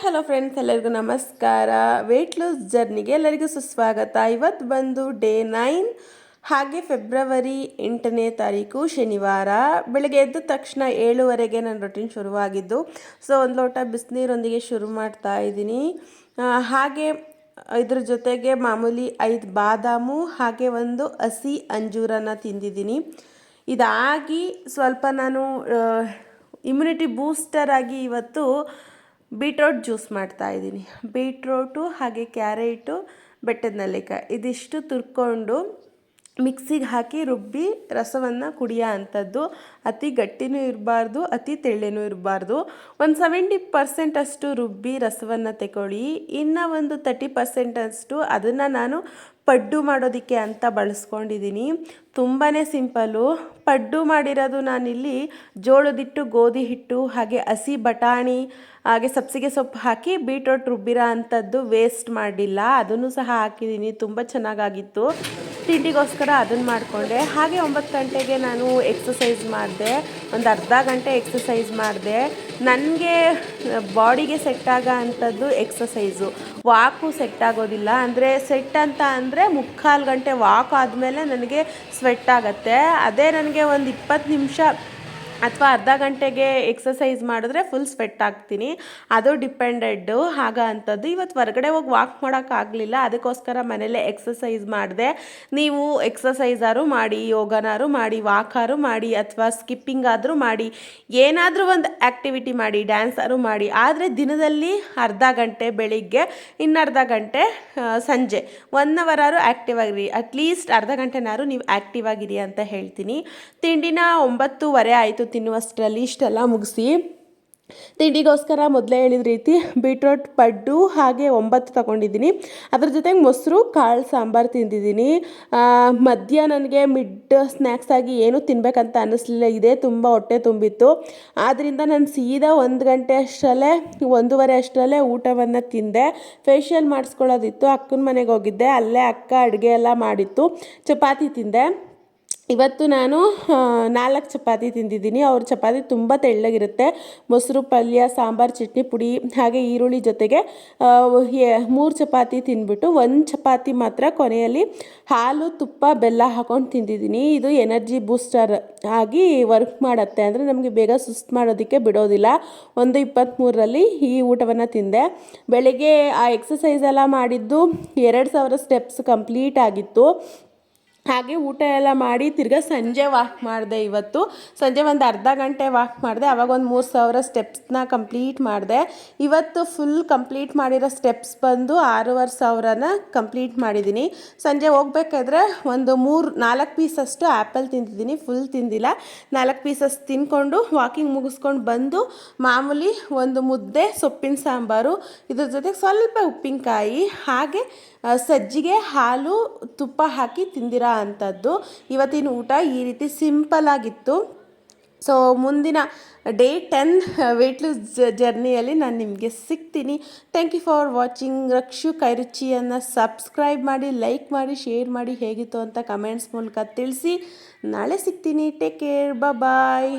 Hello friends ಎಲ್ಲರಿಗೂ ನಮಸ್ಕಾರ. Weight loss ಜರ್ನಿಗೆ ಎಲ್ಲರಿಗೂ ಸುಸ್ವಾಗತ. ಇವತ್ತು ಬಂದು ಡೇ ನೈನ್ ಹಾಗೆ ಫೆಬ್ರವರಿ ಎಂಟನೇ ತಾರೀಕು ಶನಿವಾರ. ಬೆಳಗ್ಗೆ ಎದ್ದ ತಕ್ಷಣ ಏಳುವರೆಗೆ ನನ್ನ ರೊಟೀನ್ ಶುರುವಾಗಿದ್ದು. ಸೊ ಒಂದು ಲೋಟ ಬಿಸಿನೀರೊಂದಿಗೆ ಶುರು ಮಾಡ್ತಾ ಇದ್ದೀನಿ. ಹಾಗೆ, ಇದ್ರ ಜೊತೆಗೆ ಮಾಮೂಲಿ ಐದು ಬಾದಾಮು, ಹಾಗೆ ಒಂದು ಹಸಿ ಅಂಜೂರನ ತಿಂದಿದ್ದೀನಿ. ಇದಾಗಿ ಸ್ವಲ್ಪ ನಾನು ಇಮ್ಯುನಿಟಿ ಬೂಸ್ಟರ್ ಆಗಿ ಇವತ್ತು ಬೀಟ್ರೋಟ್ ಜ್ಯೂಸ್ ಮಾಡ್ತಾ ಇದ್ದೀನಿ. ಬೀಟ್ರೋಟು ಹಾಗೆ ಕ್ಯಾರೆಟು ಬೆಟ್ಟದ ನೆಲ್ಲಿಕಾಯಿ. ಇದಿಷ್ಟು ತುರ್ಕೊಂಡು ಮಿಕ್ಸಿಗೆ ಹಾಕಿ ರುಬ್ಬಿ ರಸವನ್ನು ಕುಡಿಯೋ ಅಂಥದ್ದು ಅತಿ ಗಟ್ಟಿನೂ ಇರಬಾರ್ದು, ಅತಿ ತೆಳ್ಳನೂ ಇರಬಾರ್ದು. ಒಂದು ಸೆವೆಂಟಿ ಪರ್ಸೆಂಟ್ ಅಷ್ಟು ರುಬ್ಬಿ ರಸವನ್ನು ತಗೊಳ್ಳಿ ಇನ್ನು ಒಂದು ತರ್ಟಿ ಪರ್ಸೆಂಟ್ ಅಷ್ಟು ಅದನ್ನು ನಾನು ಪಡ್ಡು ಮಾಡೋದಕ್ಕೆ ಅಂತ ಬಳಸ್ಕೊಂಡಿದ್ದೀನಿ. ತುಂಬಾ ಸಿಂಪಲ್ಲು. ಪಡ್ಡು ಮಾಡಿರೋದು ನಾನಿಲ್ಲಿ ಜೋಳದಿಟ್ಟು ಗೋಧಿ ಹಿಟ್ಟು ಹಾಗೆ ಹಸಿ ಬಟಾಣಿ, ಹಾಗೆ ಸಬ್ಸಿಗೆ ಸೊಪ್ಪು ಹಾಕಿ ಬೀಟ್ರೋಟ್ ರುಬ್ಬಿರೋ ಅಂಥದ್ದು ವೇಸ್ಟ್ ಮಾಡಿಲ್ಲ. ಅದನ್ನು ಸಹ ಹಾಕಿದ್ದೀನಿ. ತುಂಬ ಚೆನ್ನಾಗಾಗಿತ್ತು. ತಿಂಡಿಗೋಸ್ಕರ ಅದನ್ನು ಮಾಡಿಕೊಂಡೆ. ಹಾಗೆ ಒಂಬತ್ತು ಗಂಟೆಗೆ ನಾನು ಎಕ್ಸಸೈಸ್ ಮಾಡಿದೆ. ಒಂದು ಅರ್ಧ ಗಂಟೆ ಎಕ್ಸಸೈಸ್ ಮಾಡಿದೆ. ನನಗೆ ಬಾಡಿಗೆ ಸೆಟ್ ಆಗೋ ಅಂಥದ್ದು ಎಕ್ಸಸೈಸು ವಾಕು ಸೆಟ್ ಆಗೋದಿಲ್ಲ. ಅಂದರೆ ಸೆಟ್ ಅಂತ ಅಂದರೆ ಮುಕ್ಕಾಲು ಗಂಟೆ ವಾಕ್ ಆದಮೇಲೆ ನನಗೆ ಸ್ವೆಟ್ ಆಗುತ್ತೆ. ಅದೇ ನನಗೆ ಒಂದು ಇಪ್ಪತ್ತು ನಿಮಿಷ ಅಥವಾ ಅರ್ಧ ಗಂಟೆಗೆ ಎಕ್ಸಸೈಸ್ ಮಾಡಿದ್ರೆ ಫುಲ್ ಸ್ವೆಟ್ ಆಗ್ತೀನಿ. ಅದು ಡಿಪೆಂಡೆಡ್ಡು ಆಗ ಅಂಥದ್ದು ಇವತ್ತು ಹೊರಗಡೆ ಹೋಗಿ ವಾಕ್ ಮಾಡೋಕ್ಕಾಗಲಿಲ್ಲ ಅದಕ್ಕೋಸ್ಕರ ಮನೇಲೆ ಎಕ್ಸಸೈಸ್ ಮಾಡಿದೆ. ನೀವು ಎಕ್ಸಸೈಸಾರು ಮಾಡಿ ಯೋಗನಾರು ಮಾಡಿ ವಾಕಾರು ಮಾಡಿ ಅಥವಾ ಸ್ಕಿಪ್ಪಿಂಗ್ ಆದರೂ ಮಾಡಿ, ಏನಾದರೂ ಒಂದು ಆ್ಯಕ್ಟಿವಿಟಿ ಮಾಡಿ ಡ್ಯಾನ್ಸಾರು ಮಾಡಿ. ಆದರೆ ದಿನದಲ್ಲಿ ಅರ್ಧ ಗಂಟೆ ಬೆಳಿಗ್ಗೆ ಇನ್ನರ್ಧ ಗಂಟೆ ಸಂಜೆ. ಒನ್ ಅವರಾರು ಆ್ಯಕ್ಟಿವ್ ಆಗಿರಿ. ಅಟ್ಲೀಸ್ಟ್ ಅರ್ಧ ಗಂಟೆನಾರು ನೀವು ಆ್ಯಕ್ಟಿವ್ ಆಗಿರಿ ಅಂತ ಹೇಳ್ತೀನಿ. ತಿಂಡಿನ ಒಂಬತ್ತುವರೆ ಆಯಿತು ತಿನ್ನುವಷ್ಟರಲ್ಲಿ ಇಷ್ಟೆಲ್ಲ ಮುಗಿಸಿ, ತಿಂಡಿಗೋಸ್ಕರ ಮೊದಲೇ ಹೇಳಿದ ರೀತಿ ಬೀಟ್ರೋಟ್, ಪಡ್ಡು ಹಾಗೆ ಒಂಬತ್ತು ತಗೊಂಡಿದ್ದೀನಿ. ಅದ್ರ ಜೊತೆಗೆ ಮೊಸರು, ಕಾಳು ಸಾಂಬಾರು ತಿಂದಿದ್ದೀನಿ. ಮಧ್ಯ ನನಗೆ ಮಿಡ್ ಸ್ನ್ಯಾಕ್ಸ್ ಆಗಿ ಏನೂ ತಿನ್ನಬೇಕಂತ ಅನ್ನಿಸ್ಲಿಲ್ಲ. ಇದೆ ತುಂಬ ಹೊಟ್ಟೆ ತುಂಬಿತ್ತು. ಆದ್ದರಿಂದ ನಾನು ಸೀದಾ ಒಂದು ಗಂಟೆ ಅಷ್ಟರಲ್ಲೇ, ಒಂದೂವರೆ ಅಷ್ಟರಲ್ಲೇ ಊಟವನ್ನು ತಿಂದೆ. ಫೇಶಿಯಲ್ ಮಾಡಿಸ್ಕೊಳ್ಳೋದಿತ್ತು. ಅಕ್ಕನ ಮನೆಗೆ ಹೋಗಿದ್ದೆ. ಅಲ್ಲೇ ಅಕ್ಕ ಅಡುಗೆ ಎಲ್ಲ ಮಾಡಿತ್ತು. ಚಪಾತಿ ತಿಂದೆ. ಇವತ್ತು ನಾನು ನಾಲ್ಕು ಚಪಾತಿ ತಿಂದಿದ್ದೀನಿ. ಅವ್ರ ಚಪಾತಿ ತುಂಬ ತೆಳ್ಳಗಿರುತ್ತೆ. ಮೊಸರು, ಪಲ್ಯ, ಸಾಂಬಾರು, ಚಟ್ನಿ, ಪುಡಿ, ಹಾಗೆ ಈರುಳ್ಳಿ ಜೊತೆಗೆ ಮೂರು ಚಪಾತಿ ತಿಂದ್ಬಿಟ್ಟು ಒಂದು ಚಪಾತಿ ಮಾತ್ರ ಕೊನೆಯಲ್ಲಿ ಹಾಲು, ತುಪ್ಪ, ಬೆಲ್ಲ ಹಾಕೊಂಡು ತಿಂದಿದ್ದೀನಿ. ಇದು ಎನರ್ಜಿ ಬೂಸ್ಟರ್ ಆಗಿ ವರ್ಕ್ ಮಾಡುತ್ತೆ. ಅಂದರೆ ನಮಗೆ ಬೇಗ ಸುಸ್ತು ಮಾಡೋದಕ್ಕೆ ಬಿಡೋದಿಲ್ಲ. ಒಂದು ಇಪ್ಪತ್ತ್ಮೂರರಲ್ಲಿ ಈ ಊಟವನ್ನು ತಿಂದೆ. ಬೆಳಗ್ಗೆ ಆ ಎಕ್ಸಸೈಸ್ ಎಲ್ಲ ಮಾಡಿದ್ದು ಎರಡು ಸಾವಿರ ಸ್ಟೆಪ್ಸ್ ಕಂಪ್ಲೀಟ್ ಆಗಿತ್ತು. ಹಾಗೆ ಊಟ ಎಲ್ಲ ಮಾಡಿ ತಿರ್ಗಾ ಸಂಜೆ ವಾಕ್ ಮಾಡಿದೆ ಇವತ್ತು. ಸಂಜೆ ಒಂದು ಅರ್ಧ ಗಂಟೆ ವಾಕ್ ಮಾಡಿದೆ, ಅವಾಗ ಒಂದು ಮೂರು ಸಾವಿರ ಸ್ಟೆಪ್ಸ್ನ ಕಂಪ್ಲೀಟ್ ಮಾಡಿದೆ. ಇವತ್ತು ಫುಲ್ ಕಂಪ್ಲೀಟ್ ಮಾಡಿರೋ ಸ್ಟೆಪ್ಸ್ ಬಂದು ಆರೂವರೆ ಸಾವಿರನ ಕಂಪ್ಲೀಟ್ ಮಾಡಿದ್ದೀನಿ ಸಂಜೆ ಹೋಗ್ಬೇಕಾದ್ರೆ ಒಂದು ಮೂರು, ನಾಲ್ಕು ಪೀಸಷ್ಟು ಆ್ಯಪಲ್ ತಿಂತಿದ್ದೀನಿ ಫುಲ್ ತಿಂದಿಲ್ಲ. ನಾಲ್ಕು ಪೀಸಸ್ ತಿನ್ಕೊಂಡು ವಾಕಿಂಗ್ ಮುಗಿಸ್ಕೊಂಡು ಬಂದು ಮಾಮೂಲಿ ಒಂದು ಮುದ್ದೆ, ಸೊಪ್ಪಿನ ಸಾಂಬಾರು, ಇದ್ರ ಜೊತೆಗೆ ಸ್ವಲ್ಪ ಉಪ್ಪಿನಕಾಯಿ, ಹಾಗೆ ಸಜ್ಜಿಗೆ ಹಾಲು ತುಪ್ಪ ಹಾಕಿ ತಿಂದಿರೋ ಅಂಥದ್ದು ಇವತ್ತಿನ ಊಟ ಈ ರೀತಿ ಸಿಂಪಲ್ ಆಗಿತ್ತು. ಸೊ ಮುಂದಿನ ಡೇ ಟೆನ್ ವೆಯ್ಟ್ ಲೂಸ್ ಜರ್ನಿಯಲ್ಲಿ ನಾನು ನಿಮಗೆ ಸಿಗ್ತೀನಿ. Thank you for watching Rakshu ಕೈರುಚಿಯನ್ನು subscribe ಮಾಡಿ ಲೈಕ್ ಮಾಡಿ ಶೇರ್ ಮಾಡಿ ಹೇಗಿತ್ತು ಅಂತ ಕಮೆಂಟ್ಸ್ ಮೂಲಕ ತಿಳಿಸಿ. ನಾಳೆ ಸಿಗ್ತೀನಿ. Take care bye